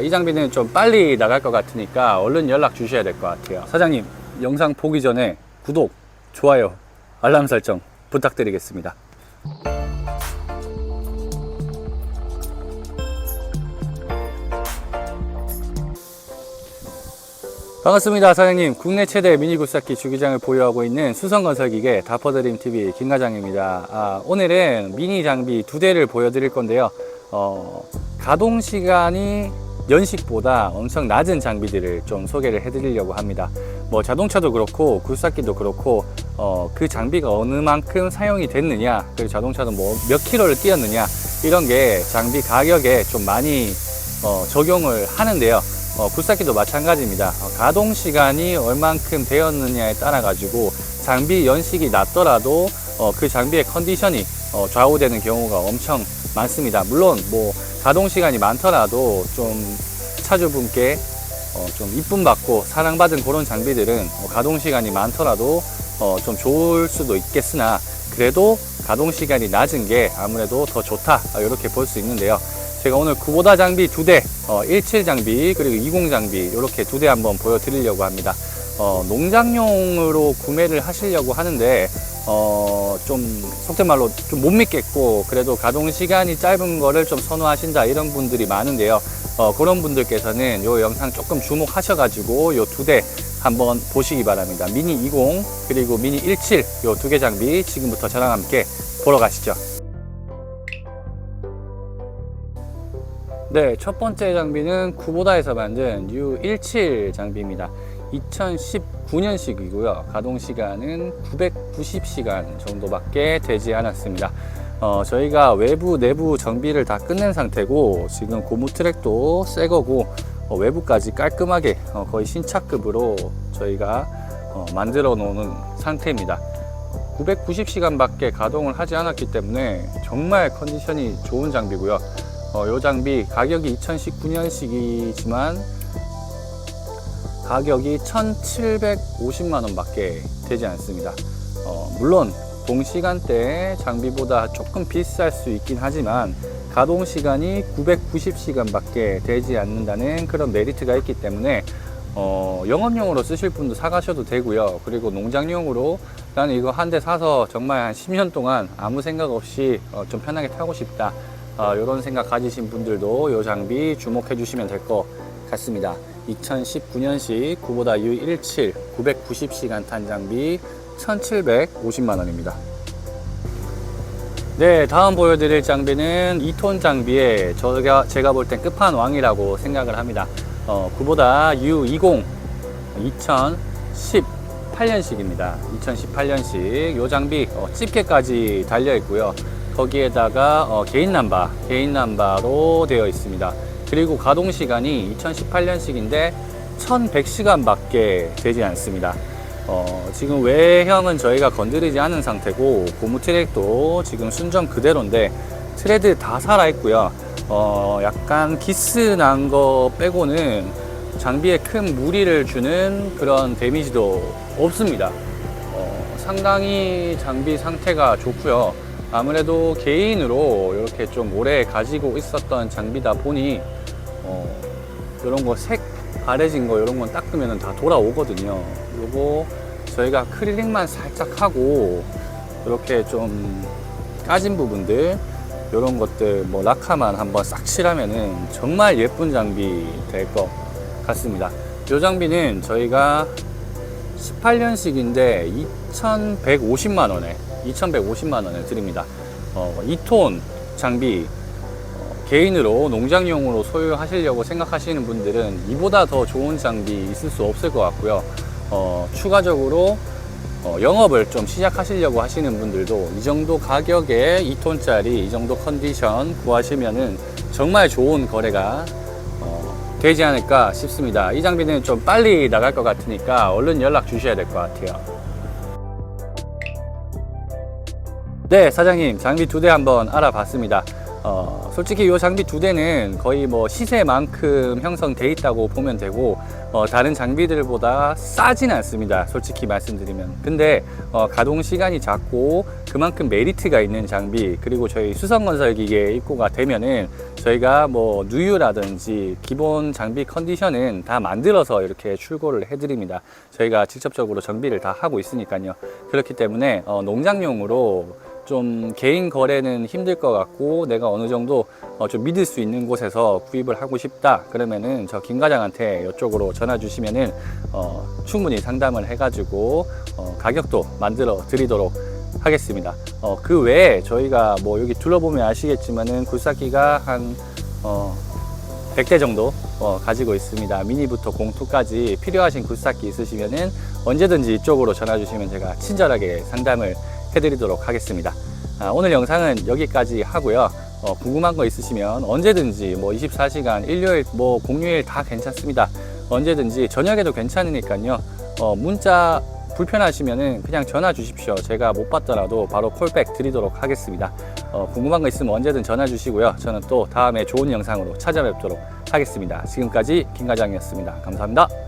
이 장비는 좀 빨리 나갈 것 같으니까 얼른 연락 주셔야 될 것 같아요. 사장님, 영상 보기 전에 구독, 좋아요, 알람 설정 부탁드리겠습니다. 반갑습니다, 사장님. 국내 최대 미니 굴삭기 주기장을 보유하고 있는 수성건설기계 다퍼드림 TV 김과장입니다. 아, 오늘은 미니 장비 두 대를 보여드릴 건데요. 어, 가동 시간이 연식보다 엄청 낮은 장비들을 좀 소개를 해드리려고 합니다. 뭐 자동차도 그렇고 굴삭기도 그렇고 어, 그 장비가 어느 만큼 사용이 됐느냐, 그리고 자동차도 뭐 몇 킬로를 뛰었느냐 이런 게 장비 가격에 좀 많이 어, 적용을 하는데요. 어, 굴삭기도 마찬가지입니다. 어, 가동 시간이 얼만큼 되었느냐에 따라 가지고 장비 연식이 낮더라도 어, 그 장비의 컨디션이 어, 좌우되는 경우가 엄청 많습니다. 물론 뭐 가동 시간이 많더라도 좀 차주분께 어, 좀 이쁨 받고 사랑받은 그런 장비들은 어, 가동 시간이 많더라도 어, 좀 좋을 수도 있겠으나 그래도 가동 시간이 낮은 게 아무래도 더 좋다 아, 이렇게 볼 수 있는데요. 제가 오늘 쿠보다 장비 두 대, 어, 17 장비 그리고 20 장비 이렇게 두 대 한번 보여드리려고 합니다. 어, 농장용으로 구매를 하시려고 하는데 어, 좀 속된 말로 좀 못 믿겠고 그래도 가동 시간이 짧은 거를 좀 선호하신다 이런 분들이 많은데요. 어, 그런 분들께서는 이 영상 조금 주목하셔가지고 이두대 한번 보시기 바랍니다. 미니 20 그리고 미니 17이두개 장비 지금부터 저랑 함께 보러 가시죠. 네, 첫 번째 장비는 쿠보다에서 만든 U17 장비입니다. 2019년식이고요. 가동 시간은 990시간 정도밖에 되지 않았습니다. 어, 저희가 외부, 내부 정비를 다 끝낸 상태고 지금 고무 트랙도 새 거고 어, 외부까지 깔끔하게 어, 거의 신차급으로 저희가 어, 만들어 놓는 상태입니다. 990시간밖에 가동을 하지 않았기 때문에 정말 컨디션이 좋은 장비고요. 어, 요 장비 가격이 2019년식이지만 가격이 1,750만 원밖에 되지 않습니다. 어, 물론 동시간대 장비보다 조금 비쌀 수 있긴 하지만 가동 시간이 990시간밖에 되지 않는다는 그런 메리트가 있기 때문에 어, 영업용으로 쓰실 분도 사가셔도 되고요. 그리고 농장용으로 나는 이거 한 대 사서 정말 한 10년 동안 아무 생각 없이 어, 좀 편하게 타고 싶다. 어, 이런 생각 가지신 분들도 이 장비 주목해 주시면 될 것 같습니다. 2019년식 구보다 U17 990시간 탄 장비 1,750만 원입니다. 네, 다음 보여드릴 장비는 2톤 장비에 제가, 제가 볼 땐 끝판왕이라고 생각을 합니다. 어, 구보다 U20 2018년식입니다. 2018년식 이 장비 어, 집게까지 달려 있고요. 거기에다가 어, 개인 남바, 개인 남바로 되어 있습니다. 그리고 가동 시간이 2018년식인데 1100시간밖에 되지 않습니다. 어, 지금 외형은 저희가 건드리지 않은 상태고 고무 트랙도 지금 순정 그대로인데 트레드 다 살아있고요. 어, 약간 기스 난 거 빼고는 장비에 큰 무리를 주는 그런 데미지도 없습니다. 어, 상당히 장비 상태가 좋고요. 아무래도 개인으로 이렇게 좀 오래 가지고 있었던 장비다 보니 어, 이런 거색 바래진 거 이런 건 닦으면 다 돌아오거든요. 요거 저희가 크릴링만 살짝 하고 이렇게 좀 까진 부분들 이런 것들 뭐 라카만 한번 싹 칠하면은 정말 예쁜 장비 될 것 같습니다. 이 장비는 저희가 18년식인데 2,150만 원에 2,150만 원에 드립니다. 어, 2톤 장비 어, 개인으로 농장용으로 소유하시려고 생각하시는 분들은 이보다 더 좋은 장비 있을 수 없을 것 같고요. 어, 추가적으로 어, 영업을 좀 시작하시려고 하시는 분들도 이 정도 가격에 2톤짜리 이 정도 컨디션 구하시면은 정말 좋은 거래가 어, 되지 않을까 싶습니다. 이 장비는 좀 빨리 나갈 것 같으니까 얼른 연락 주셔야 될 것 같아요. 네, 사장님 장비 두 대 한번 알아봤습니다. 어, 솔직히 이 장비 두 대는 거의 뭐 시세만큼 형성돼 있다고 보면 되고 어, 다른 장비들보다 싸진 않습니다. 솔직히 말씀드리면. 근데 어, 가동 시간이 작고 그만큼 메리트가 있는 장비 그리고 저희 수성건설 기계 입고가 되면은 저희가 뭐 누유라든지 기본 장비 컨디션은 다 만들어서 이렇게 출고를 해드립니다. 저희가 직접적으로 정비를 다 하고 있으니까요. 그렇기 때문에 어, 농장용으로 좀 개인 거래는 힘들 것 같고 내가 어느 정도 어, 좀 믿을 수 있는 곳에서 구입을 하고 싶다 그러면은 저 김 과장한테 이쪽으로 전화 주시면은 어, 충분히 상담을 해가지고 어, 가격도 만들어 드리도록 하겠습니다. 어, 그 외에 저희가 뭐 여기 둘러보면 아시겠지만은 굴삭기가 한 어, 100대 정도 어, 가지고 있습니다. 미니부터 공투까지 필요하신 굴삭기 있으시면은 언제든지 이쪽으로 전화 주시면 제가 친절하게 상담을 해드리도록 하겠습니다. 아, 오늘 영상은 여기까지 하고요. 어, 궁금한 거 있으시면 언제든지 뭐 24시간, 일요일, 뭐 공휴일 다 괜찮습니다. 언제든지 저녁에도 괜찮으니까요. 어, 문자 불편하시면은 그냥 전화 주십시오. 제가 못 받더라도 바로 콜백 드리도록 하겠습니다. 어, 궁금한 거 있으면 언제든 전화 주시고요. 저는 또 다음에 좋은 영상으로 찾아뵙도록 하겠습니다. 지금까지 김과장이었습니다. 감사합니다.